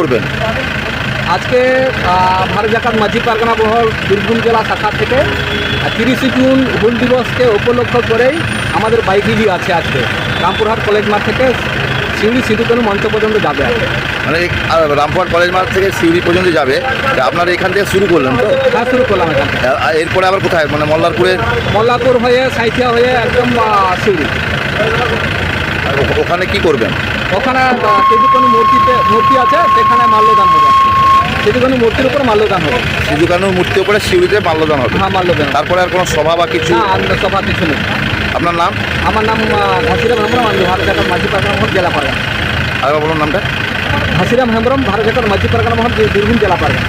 করবেন। আজকে ভারত জাকাত মাঝি পারগানা বহল বীরভূম জেলা শাখা থেকে তিরিশে জুন হুল দিবসকে উপলক্ষ করেই আমাদের বাইক রিলি আছে আজকে। রামপুরহাট কলেজ মাঠ থেকে সিউড়ি সিধুকানু মঞ্চ পর্যন্ত যাবে মানে রামপুরহাট কলেজ মাঠ থেকে সিউড়ি পর্যন্ত যাবে। আপনারা এখান থেকে শুরু করলেন তো? হ্যাঁ শুরু করলাম এখান থেকে। এরপরে আবার কোথায়? মানে মল্লারপুরের মল্লারপুর হয়ে সাইথিয়া হয়ে একদম সিউড়ি ওখানে কি করবেন? ওখানে সিধুকানু মূর্তিতে মূর্তি আছে সেখানে মাল্যদান হবে। সিধুকানু মূর্তির উপর মাল্যদান হবে। সিধু কানুর মূর্তি উপরে সিউড়িতে মাল্যদান হবে। হ্যাঁ মাল্যদান তারপরে আর কোনো সভা বা কিছু? সভা কিছু নেই। আপনার নাম? আমার নাম হাসিরাম হেমব্রম আমি ভারত মাঝি পারগানা মহল জেলা পারগানা আর বলুন নামটা? হাসিরাম হেমব্রম ভারত জাকাত মাঝি পারগানা মহল বীরভূম জেলা পারগানা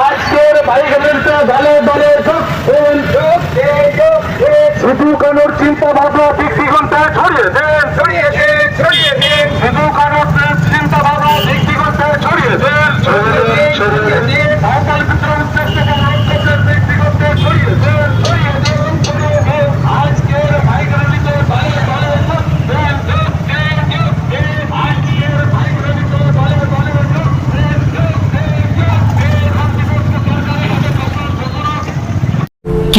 আজকের বাইক রেলটা দলে দলে